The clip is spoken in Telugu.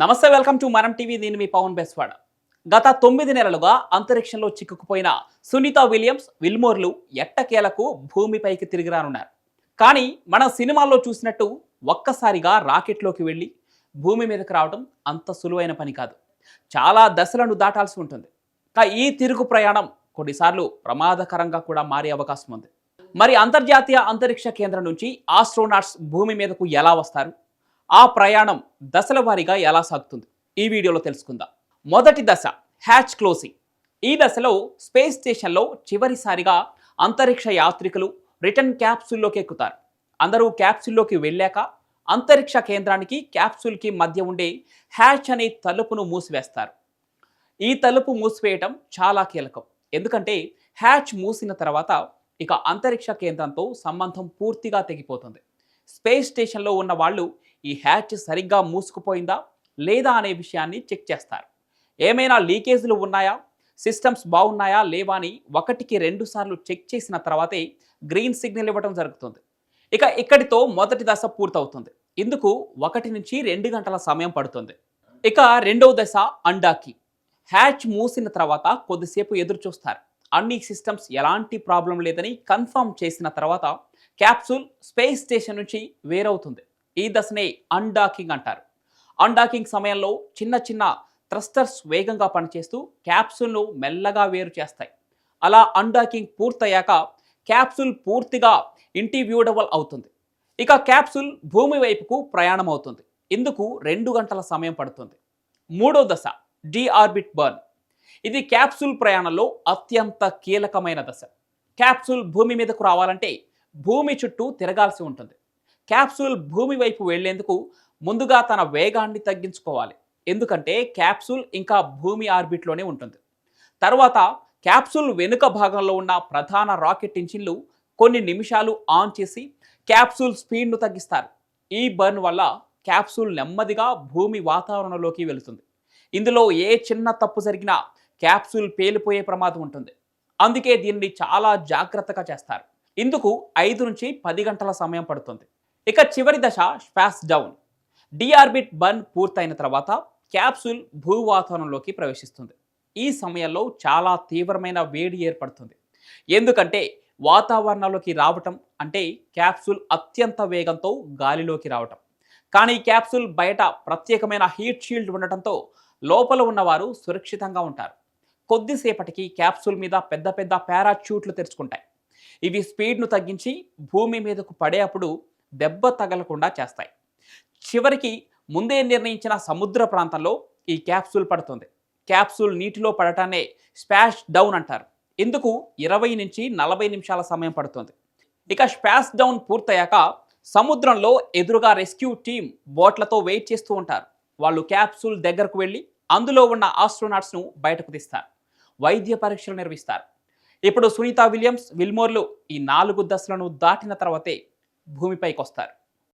నమస్తే వెల్కమ్ టు మనం టీవీ. నేను మీ పవన్ బెస్వాడ. గత తొమ్మిది నెలలుగా అంతరిక్షంలో చిక్కుకుపోయిన సునీత విలియమ్స్ విల్మోర్లు ఎట్టకేలకు భూమిపైకి తిరిగి రానున్నారు. కానీ మన సినిమాల్లో చూసినట్టు ఒక్కసారిగా రాకెట్లోకి వెళ్ళి భూమి మీదకి రావడం అంత సులువైన పని కాదు. చాలా దశలను దాటాల్సి ఉంటుంది. ఈ తిరుగు ప్రయాణం కొన్నిసార్లు ప్రమాదకరంగా కూడా మారే అవకాశం ఉంది. మరి అంతర్జాతీయ అంతరిక్ష కేంద్రం నుంచి ఆస్ట్రోనాట్స్ భూమి మీదకు ఎలా వస్తారు? ఆ ప్రయాణం దశల వారీగా ఎలా సాగుతుంది? ఈ వీడియోలో తెలుసుకుందాం. మొదటి దశ హ్యాచ్ క్లోజింగ్ ఈ దశలో స్పేస్ స్టేషన్లో చివరిసారిగా అంతరిక్ష యాత్రికులు రిటర్న్ క్యాప్సూల్లోకి ఎక్కుతారు. అందరూ క్యాప్సూల్లోకి వెళ్ళాక అంతరిక్ష కేంద్రానికి క్యాప్సూల్కి మధ్య ఉండే హ్యాచ్ అనే తలుపును మూసివేస్తారు. ఈ తలుపు మూసివేయటం చాలా కీలకం. ఎందుకంటే హ్యాచ్ మూసిన తర్వాత ఇక అంతరిక్ష కేంద్రంతో సంబంధం పూర్తిగా తెగిపోతుంది. స్పేస్ స్టేషన్లో ఉన్న వాళ్ళు ఈ హ్యాచ్ సరిగ్గా మూసుకుపోయిందా లేదా అనే విషయాన్ని చెక్ చేస్తారు. ఏమైనా లీకేజీలు ఉన్నాయా? సిస్టమ్స్ బాగున్నాయా? లేవా అని ఒకటికి రెండు సార్లు చెక్ చేసిన తర్వాతే గ్రీన్ సిగ్నల్ ఇవ్వడం జరుగుతుంది. ఇక ఇక్కడితో మొదటి దశ పూర్తవుతుంది. ఇందుకు ఒకటి నుంచి రెండు గంటల సమయం పడుతుంది. ఇక రెండవ దశ అండాకి. హ్యాచ్ మూసిన తర్వాత కొద్దిసేపు ఎదురు చూస్తారు అన్ని సిస్టమ్స్ ఎలాంటి ప్రాబ్లం లేదని కన్ఫర్మ్ చేసిన తర్వాత క్యాప్సూల్ స్పేస్ స్టేషన్ నుంచి వేరవుతుంది. ఈ దశనే అన్డాకింగ్ అంటారు. అన్డాకింగ్ సమయంలో చిన్న చిన్న థ్రస్టర్స్ వేగంగా పనిచేస్తూ క్యాప్సూల్ను మెల్లగా వేరు చేస్తాయి. అలా అన్డాకింగ్ పూర్తయ్యాక క్యాప్సూల్ పూర్తిగా ఇంటివ్యూడబుల్ అవుతుంది. ఇక క్యాప్సూల్ భూమి వైపుకు ప్రయాణం అవుతుంది. ఇందుకు రెండు గంటల సమయం పడుతుంది. మూడో దశ డిఆర్బిట్ బర్న్ ఇది క్యాప్సూల్ ప్రయాణంలో అత్యంత కీలకమైన దశ. క్యాప్సూల్ భూమి మీదకు రావాలంటే భూమి చుట్టూ తిరగాల్సి ఉంటుంది. క్యాప్సూల్ భూమి వైపు వెళ్ళేందుకు ముందుగా తన వేగాన్ని తగ్గించుకోవాలి. ఎందుకంటే క్యాప్సూల్ ఇంకా భూమి ఆర్బిట్లోనే ఉంటుంది. తర్వాత క్యాప్సూల్ వెనుక భాగంలో ఉన్న ప్రధాన రాకెట్ ఇంజిన్లు కొన్ని నిమిషాలు ఆన్ చేసి క్యాప్సూల్ స్పీడ్ను తగ్గిస్తారు. ఈ బర్న్ వల్ల క్యాప్సూల్ నెమ్మదిగా భూమి వాతావరణంలోకి వెళుతుంది. ఇందులో ఏ చిన్న తప్పు జరిగినా క్యాప్సూల్ పేలిపోయే ప్రమాదం ఉంటుంది. అందుకే దీన్ని చాలా జాగ్రత్తగా చేస్తారు. ఇందుకు ఐదు నుంచి పది గంటల సమయం పడుతుంది. ఇక చివరి దశ స్పాస్ డౌన్ డిఆర్బిట్ బర్న్ పూర్తయిన తర్వాత క్యాప్సూల్ భూ వాతావరణంలోకి ప్రవేశిస్తుంది. ఈ సమయంలో చాలా తీవ్రమైన వేడి ఏర్పడుతుంది. ఎందుకంటే వాతావరణంలోకి రావటం అంటే క్యాప్సూల్ అత్యంత వేగంతో గాలిలోకి రావటం. కానీ క్యాప్సూల్ బయట ప్రత్యేకమైన హీట్ షీల్డ్ ఉండటంతో లోపల ఉన్నవారు సురక్షితంగా ఉంటారు. కొద్దిసేపటికి క్యాప్సూల్ మీద పెద్ద పెద్ద పారాచ్యూట్లు తెరుచుకుంటాయి. ఇవి స్పీడ్ను తగ్గించి భూమి మీదకు పడే అప్పుడు దెబ్బ తగలకుండా చేస్తాయి. చివరికి ముందే నిర్ణయించిన సముద్ర ప్రాంతంలో ఈ క్యాప్సూల్ పడుతుంది. క్యాప్సూల్ నీటిలో పడటానే స్పాష్ డౌన్ అంటారు. ఇందుకు ఇరవై నుంచి నలభై నిమిషాల సమయం పడుతుంది. ఇక స్పాష్ డౌన్ పూర్తయ్యాక సముద్రంలో ఎదురుగా రెస్క్యూ టీం బోట్లతో వెయిట్ చేస్తూ ఉంటారు. వాళ్ళు క్యాప్సూల్ దగ్గరకు వెళ్ళి అందులో ఉన్న ఆస్ట్రోనాట్స్ను బయటకు తీస్తారు. వైద్య పరీక్షలు నిర్వహిస్తారు. ఇప్పుడు సునీత విలియమ్స్ విల్మోర్లు ఈ నాలుగు దశలను దాటిన తర్వాతే భూమిపైకి వస్తారు